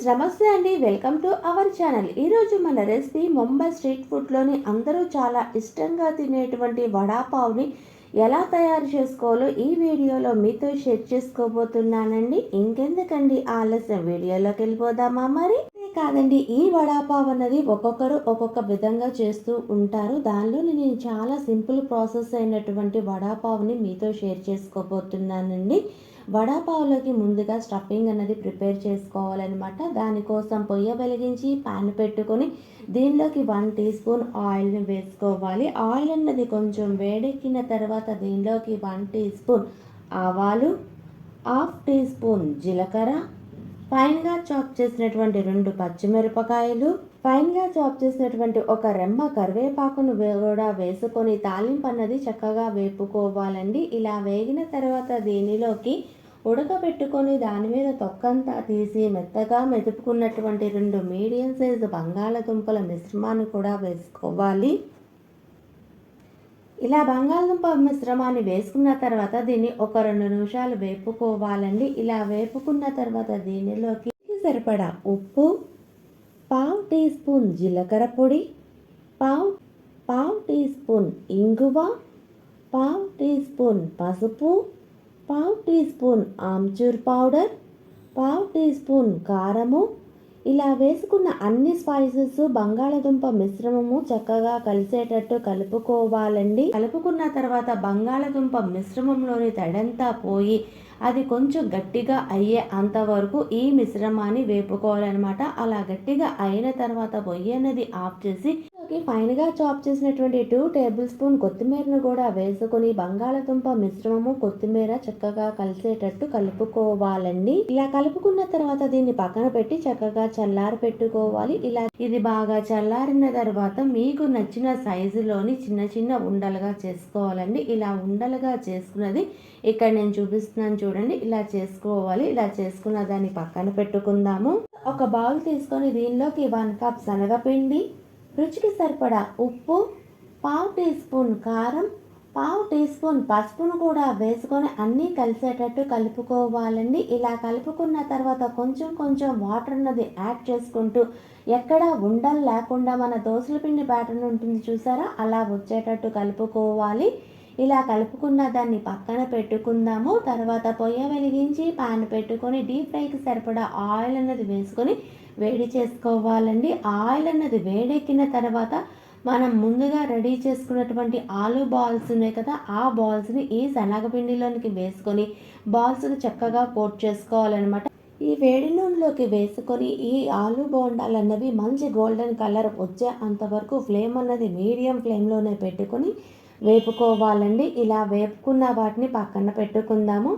Friends నమస్తే అండి. Welcome to our channel. ఈరోజు మన రెసిపీ ముంబై స్ట్రీట్ ఫుడ్లోని అందరూ చాలా ఇష్టంగా తినేటువంటి వడాపావుని ఎలా తయారు చేసుకోవాలో ఈ వీడియోలో మీతో షేర్ చేసుకోబోతున్నానండి. ఇంకెందుకండి ఆలస్యం? వీడియోలోకి వెళ్ళిపోదామా మరి? కాదండి ఈ వడాపావ్ అన్నది ఒక్కొక్కరు ఒక్కొక్క విధంగా చేస్తూ ఉంటారు. దానిలో నేను చాలా సింపుల్ ప్రాసెస్ అయినటువంటి వడాపావ్ని మీతో షేర్ చేసుకోబోతున్నానండి. వడాపావులోకి ముందుగా స్టఫింగ్ అనేది ప్రిపేర్ చేసుకోవాలన్నమాట. దానికోసం పొయ్య వెలిగించి పాన్ పెట్టుకొని దీనిలోకి వన్ టీ స్పూన్ ఆయిల్ని వేసుకోవాలి. ఆయిల్ అన్నది కొంచెం వేడెక్కిన తర్వాత దీనిలోకి వన్ టీ స్పూన్ ఆవాలు హాఫ్ టీ స్పూన్ జీలకర్ర ఫైన్గా చాప్ చేసినటువంటి రెండు పచ్చిమిరపకాయలు ఫైన్గా చాప్ చేసినటువంటి ఒక రెమ్మ కరివేపాకును కూడా వేసుకొని తాలింపు అన్నది చక్కగా వేపుకోవాలండి. ఇలా వేగిన తర్వాత దీనిలోకి ఉడకబెట్టుకొని దాని మీద తొక్కంతా తీసి మెత్తగా మెదుపుకున్నటువంటి రెండు మీడియం సైజు బంగాళదుంపల మిశ్రమాన్ని కూడా వేసుకోవాలి. ఇలా బంగాళదుంప మిశ్రమాన్ని వేసుకున్న తర్వాత దీన్ని ఒక రెండు నిమిషాలు వేపుకోవాలండి. ఇలా వేపుకున్న తర్వాత దీనిలోకి సరిపడా ఉప్పు పావు టీ స్పూన్ జీలకర్ర పొడి పావు పావు టీ స్పూన్ ఇంగువ పావు టీ స్పూన్ పసుపు పావు టీ స్పూన్ ఆమ్చూర్ పౌడర్ పావు టీ స్పూన్ కారము. ఇలా వేసుకున్న అన్ని స్పైసెస్ బంగాళదుంప మిశ్రమము చక్కగా కలిసేటట్టు కలుపుకోవాలండి. కలుపుకున్న తర్వాత బంగాళదుంప మిశ్రమంలోని తడంతా పోయి అది కొంచెం గట్టిగా అయ్యే అంతవరకు ఈ మిశ్రమాన్ని వేపుకోవాలన్నమాట. అలా గట్టిగా అయిన తర్వాత పొయ్యి అనేది ఆఫ్ చేసి ఫైన్గా చాప్ చేసినటువంటి టూ టేబుల్ స్పూన్ కొత్తిమీరను కూడా వేసుకొని బంగాళదుంప మిశ్రమము కొత్తిమీర చక్కగా కలిసేటట్టు కలుపుకోవాలండి. ఇలా కలుపుకున్న తర్వాత దీన్ని పక్కన పెట్టి చక్కగా చల్లారి పెట్టుకోవాలి. ఇలా ఇది బాగా చల్లారిన తర్వాత మీకు నచ్చిన సైజులోని చిన్న చిన్న ఉండలుగా చేసుకోవాలండి. ఇలా ఉండలుగా చేసుకున్నది ఇక్కడ నేను చూపిస్తున్నాను చూడండి. ఇలా చేసుకోవాలి. ఇలా చేసుకున్న దాన్ని పక్కన పెట్టుకుందాము. ఒక బౌల్ తీసుకొని దీనిలోకి వన్ కప్ శనగపిండి రుచికి సరిపడా ఉప్పు పావు టీ స్పూన్ కారం పావు టీ స్పూన్ పసుపును కూడా వేసుకొని అన్నీ కలిసేటట్టు కలుపుకోవాలండి. ఇలా కలుపుకున్న తర్వాత కొంచెం కొంచెం వాటర్ అన్నది యాడ్ చేసుకుంటూ ఎక్కడ ఉండలు లేకుండా మన దోసల పిండి బ్యాటర్ ఉంటుంది చూసారా? అలా వచ్చేటట్టు కలుపుకోవాలి. ఇలా కలుపుకున్న దాన్ని పక్కన పెట్టుకుందాము. తర్వాత పొయ్య వెలిగించి పాన్ పెట్టుకొని డీప్ ఫ్రైకి సరిపడా ఆయిల్ అన్నది వేసుకొని వేడి చేసుకోవాలండి. ఆయిల్ అన్నది వేడెక్కిన తర్వాత మనం ముందుగా రెడీ చేసుకున్నటువంటి ఆలు బాల్స్ ఉన్నాయి కదా ఆ బాల్స్ని ఈ శనగపిండిలోనికి వేసుకొని బాల్స్ని చక్కగా కోట్ చేసుకోవాలన్నమాట. ఈ వేడి నూనెలోకి వేసుకొని ఈ ఆలు బోండాలు అన్నవి మంచి గోల్డెన్ కలర్ వచ్చే అంతవరకు ఫ్లేమ్ అన్నది మీడియం ఫ్లేమ్లోనే పెట్టుకొని వేపుకోవాలండి. ఇలా వేపుకున్న వాటిని పక్కన పెట్టుకుందాము.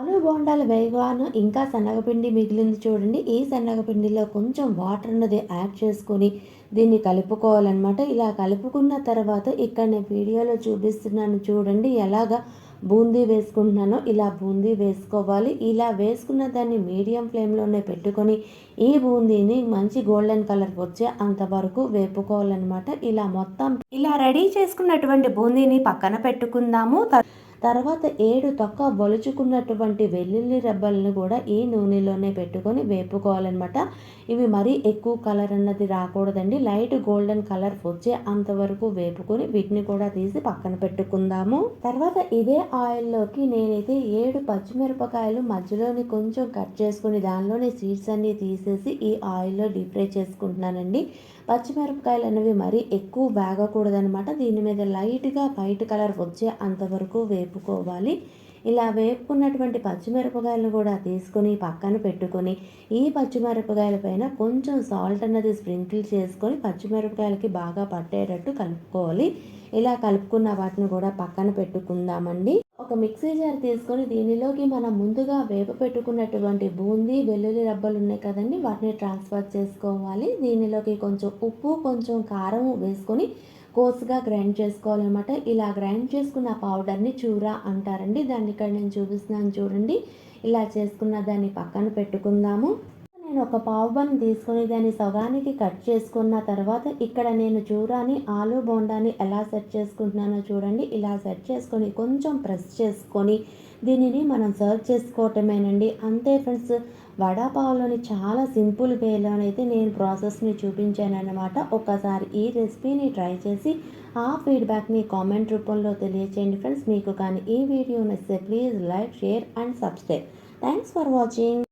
ఆలు బోండాలు వేయగాను ఇంకా శనగపిండి మిగిలింది చూడండి. ఈ శనగపిండిలో కొంచెం వాటర్ అన్నది యాడ్ చేసుకొని దీన్ని కలుపుకోవాలన్నమాట. ఇలా కలుపుకున్న తర్వాత ఇక్కడ నేను వీడియోలో చూపిస్తున్నాను చూడండి ఎలాగా బూందీ వేసుకుంటున్నానో. ఇలా బూందీ వేసుకోవాలి. ఇలా వేసుకున్న దాన్ని మీడియం ఫ్లేమ్లోనే పెట్టుకొని ఈ బూందీని మంచి గోల్డెన్ కలర్ వచ్చే అంతవరకు వేపుకోవాలన్నమాట. ఇలా మొత్తం ఇలా రెడీ చేసుకున్నటువంటి బూందీని పక్కన పెట్టుకుందాము. తర్వాత ఏడు తొక్క బొలుచుకున్నటువంటి వెల్లుల్లి రెబ్బలను కూడా ఈ నూనెలోనే పెట్టుకొని వేపుకోవాలన్నమాట. ఇవి మరీ ఎక్కువ కలర్ అన్నది రాకూడదండి. లైట్ గోల్డెన్ కలర్ వచ్చే అంతవరకు వేపుకొని వీటిని కూడా తీసి పక్కన పెట్టుకుందాము. తర్వాత ఇదే ఆయిల్లోకి నేనైతే ఏడు పచ్చిమిరపకాయలు మధ్యలోని కొంచెం కట్ చేసుకుని దానిలోని సీడ్స్ అన్ని తీసేసి ఈ ఆయిల్లో డీప్ ఫ్రై చేసుకుంటున్నానండి. పచ్చిమిరపకాయలు అనేవి మరీ ఎక్కువ వేగకూడదనమాట దీని మీద లైట్గా వైట్ కలర్ వచ్చే అంతవరకు వేపుకోవాలి. ఇలా వేపుకున్నటువంటి పచ్చిమిరపకాయలను కూడా తీసుకొని పక్కన పెట్టుకొని ఈ పచ్చిమిరపకాయల పైన కొంచెం సాల్ట్ అన్నది స్ప్రింకిల్ చేసుకొని పచ్చిమిరపకాయలకి బాగా పట్టేటట్టు కలుపుకోవాలి. ఇలా కలుపుకున్న వాటిని కూడా పక్కన పెట్టుకుందామండి. ఒక మిక్సీ జార్ తీసుకొని దీనిలోకి మనం ముందుగా వేప పెట్టుకున్నటువంటి బూందీ వెల్లుల్లి రబ్బలు ఉన్నాయి కదండి వాటిని ట్రాన్స్ఫర్ చేసుకోవాలి. దీనిలోకి కొంచెం ఉప్పు కొంచెం కారం వేసుకొని కోసుగా గ్రైండ్ చేసుకోవాలన్నమాట. ఇలా గ్రైండ్ చేసుకున్న పౌడర్ని చూర అంటారండి. దాన్ని ఇక్కడ నేను చూపిస్తున్నాను చూడండి. ఇలా చేసుకున్న దాన్ని పక్కన పెట్టుకుందాము. నేను ఒక పావు బన్ తీసుకుని దాన్ని సగానికి కట్ చేసుకున్న తర్వాత ఇక్కడ నేను చూరాని ఆలు బోండాని ఎలా సెట్ చేసుకుంటున్నానో చూడండి. ఇలా సెట్ చేసుకొని కొంచెం ప్రెస్ చేసుకొని దీనిని మనం సర్వ్ చేసుకోవటమేనండి. అంతే ఫ్రెండ్స్ వడాపావులోని చాలా సింపుల్ వేలోనైతే నేను ప్రాసెస్ని చూపించాను ఒకసారి ఈ రెసిపీని ట్రై చేసి ఆ ఫీడ్బ్యాక్ని కామెంట్ రూపంలో తెలియచేయండి ఫ్రెండ్స్. మీకు కానీ ఈ వీడియో నచ్చితే please like share and subscribe. Thanks for watching.